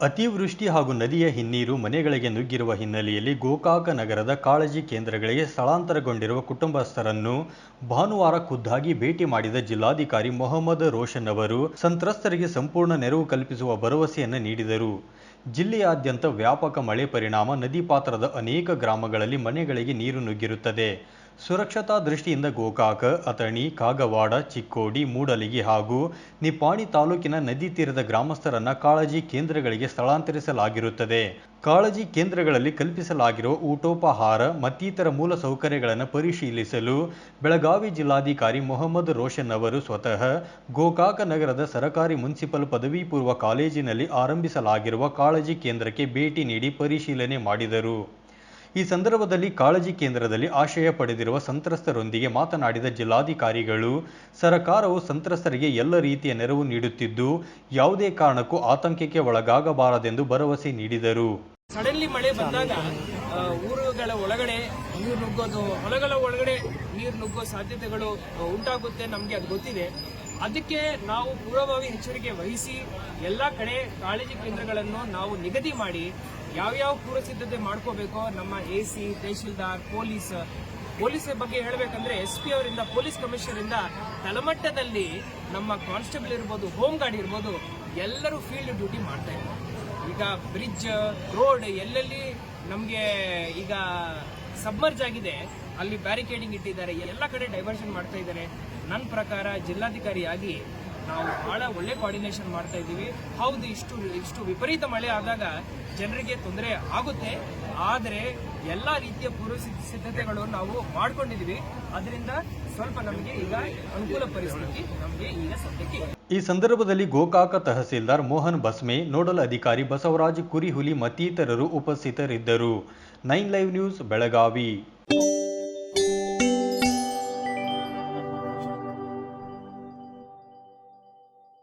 ಅತಿವೃಷ್ಟಿ ಹಾಗೂ ನದಿಯ ಹಿನ್ನೀರು ಮನೆಗಳಿಗೆ ನುಗ್ಗಿರುವ ಹಿನ್ನೆಲೆಯಲ್ಲಿ ಗೋಕಾಕ ನಗರದ ಕಾಳಜಿ ಕೇಂದ್ರಗಳಿಗೆ ಸ್ಥಳಾಂತರಗೊಂಡಿರುವ ಕುಟುಂಬಸ್ಥರನ್ನು ಭಾನುವಾರ ಖುದ್ದಾಗಿ ಭೇಟಿ ಮಾಡಿದ ಜಿಲ್ಲಾಧಿಕಾರಿ ಮೊಹಮ್ಮದ್ ರೋಷನ್ ಅವರು, ಸಂತ್ರಸ್ತರಿಗೆ ಸಂಪೂರ್ಣ ನೆರವು ಕಲ್ಪಿಸುವ ಭರವಸೆಯನ್ನು ನೀಡಿದರು. ಜಿಲ್ಲೆಯಾದ್ಯಂತ ವ್ಯಾಪಕ ಮಳೆ ಪರಿಣಾಮ, ನದಿ ಪಾತ್ರದ ಅನೇಕ ಗ್ರಾಮಗಳಲ್ಲಿ ಮನೆಗಳಿಗೆ ನೀರು ನುಗ್ಗಿರುತ್ತದೆ. ಸುರಕ್ಷತಾ ದೃಷ್ಟಿಯಿಂದ ಗೋಕಾಕ, ಅಥಣಿ, ಕಾಗವಾಡ, ಚಿಕ್ಕೋಡಿ, ಮೂಡಲಗಿ ಹಾಗೂ ನಿಪ್ಪಾಣಿ ತಾಲೂಕಿನ ನದಿ ತೀರದ ಗ್ರಾಮಸ್ಥರನ್ನ ಕಾಳಜಿ ಕೇಂದ್ರಗಳಿಗೆ ಸ್ಥಳಾಂತರಿಸಲಾಗಿರುತ್ತದೆ. ಕಾಳಜಿ ಕೇಂದ್ರಗಳಲ್ಲಿ ಕಲ್ಪಿಸಲಾಗಿರುವ ಊಟೋಪಹಾರ, ಮತ್ತಿತರ ಮೂಲ ಸೌಕರ್ಯಗಳನ್ನು ಪರಿಶೀಲಿಸಲು ಬೆಳಗಾವಿ ಜಿಲ್ಲಾಧಿಕಾರಿ ಮೊಹಮ್ಮದ್ ರೋಷನ್ ಅವರು ಸ್ವತಃ ಗೋಕಾಕ ನಗರದ ಸರಕಾರಿ ಮುನ್ಸಿಪಲ್ ಪದವಿ ಪೂರ್ವ ಕಾಲೇಜಿನಲ್ಲಿ ಆರಂಭಿಸಲಾಗಿರುವ ಕಾಳಜಿ ಕೇಂದ್ರಕ್ಕೆ ಭೇಟಿ ನೀಡಿ ಪರಿಶೀಲನೆ ಮಾಡಿದರು. ಈ ಸಂದರ್ಭದಲ್ಲಿ ಕಾಳಜಿ ಕೇಂದ್ರದಲ್ಲಿ ಆಶ್ರಯ ಪಡೆದಿರುವ ಸಂತ್ರಸ್ತರೊಂದಿಗೆ ಮಾತನಾಡಿದ ಜಿಲ್ಲಾಧಿಕಾರಿಗಳು, ಸರಕಾರವು ಸಂತ್ರಸ್ತರಿಗೆ ಎಲ್ಲ ರೀತಿಯ ನೆರವು ನೀಡುತ್ತಿದ್ದು, ಯಾವುದೇ ಕಾರಣಕ್ಕೂ ಆತಂಕಕ್ಕೆ ಒಳಗಾಗಬಾರದೆಂದು ಭರವಸೆ ನೀಡಿದರು. ಸಡನ್ಲಿ ಮಳೆ ಬಂದಾಗ ಊರುಗಳ ಒಳಗಡೆ ನೀರು ನುಗ್ಗೋದು, ಹೊಲಗಳ ಒಳಗಡೆ ನೀರು ನುಗ್ಗೋ ಸಾಧ್ಯತೆಗಳು ಉಂಟಾಗುತ್ತೆ ನಮಗೆ, ಅದು ಗೊತ್ತಿದೆ. ಅದಕ್ಕೆ ನಾವು ಪೂರ್ವಭಾವಿ ಎಚ್ಚರಿಕೆ ವಹಿಸಿ ಎಲ್ಲ ಕಡೆ ಕಾಳಜಿ ಕೇಂದ್ರಗಳನ್ನು ನಾವು ನಿಗದಿ ಮಾಡಿ ಯಾವ್ಯಾವ ಪೂರ್ವ ಸಿದ್ಧತೆ ಮಾಡ್ಕೋಬೇಕೋ ನಮ್ಮ A C tahsildar, police police ಬಗ್ಗೆ ಹೇಳಬೇಕಂದ್ರೆ ಎಸ್ ಪಿ ಅವರಿಂದ, ಪೊಲೀಸ್ ಕಮಿಷನರ್ ಇಂದ ತಳಮಟ್ಟದಲ್ಲಿ ನಮ್ಮ ಕಾನ್ಸ್ಟೇಬಲ್ ಇರ್ಬೋದು, ಹೋಮ್ ಗಾರ್ಡ್ ಇರ್ಬೋದು, ಎಲ್ಲರೂ ಫೀಲ್ಡ್ ಡ್ಯೂಟಿ ಮಾಡ್ತಾ ಇದ್ದಾರೆ. ಈಗ ಬ್ರಿಡ್ಜ್, ರೋಡ್, ಎಲ್ಲೆಲ್ಲಿ ನಮಗೆ ಈಗ ಸಬ್ಮರ್ಜ್ ಆಗಿದೆ. ಅಲ್ಲಿ ಬ್ಯಾರಿಕೇಡಿಂಗ್ ಇಟ್ಟಿದ್ದಾರೆ. ಎಲ್ಲ ಕಡೆ ಡೈವರ್ಷನ್ ಮಾಡ್ತಾ ಇದ್ದಾರೆ. ನನ್ನ ಪ್ರಕಾರ ಜಿಲ್ಲಾಧಿಕಾರಿಯಾಗಿ ನಾವು ಬಹಳ ಒಳ್ಳೆ ಕೋಆರ್ಡಿನೇಷನ್ ಮಾಡ್ತಾ ಇದ್ದೀವಿ. ಹೌದು, ಇಷ್ಟು ಇಷ್ಟು ವಿಪರೀತ ಮಳೆ ಆದಾಗ ಜನರಿಗೆ ತೊಂದರೆ ಆಗುತ್ತೆ. ಆದರೆ ಎಲ್ಲ ರೀತಿಯ ಪೂರ್ವ ಸಿದ್ಧ- ಸಿದ್ಧತೆಗಳು ನಾವು ಮಾಡ್ಕೊಂಡಿದ್ದೀವಿ. ಅದರಿಂದ ಸ್ವಲ್ಪ ನಮಗೆ ಈಗ ಅನುಕೂಲ ಪರಿಸ್ಥಿತಿ ನಮಗೆ ಈಗ ಸದ್ಯಕ್ಕೆ ಈ ಸಂದರ್ಭದಲ್ಲಿ ಗೋಕಾಕ ತಹಸೀಲ್ದಾರ್ ಮೋಹನ್ ಬಸ್ಮೆ ನೋಡಲ್ ಅಧಿಕಾರಿ ಬಸವರಾಜ್ ಕುರಿಹುಲಿ ಮತ್ತಿತರರು ಉಪಸ್ಥಿತರಿದ್ದರು. Nine live news, Belagavi.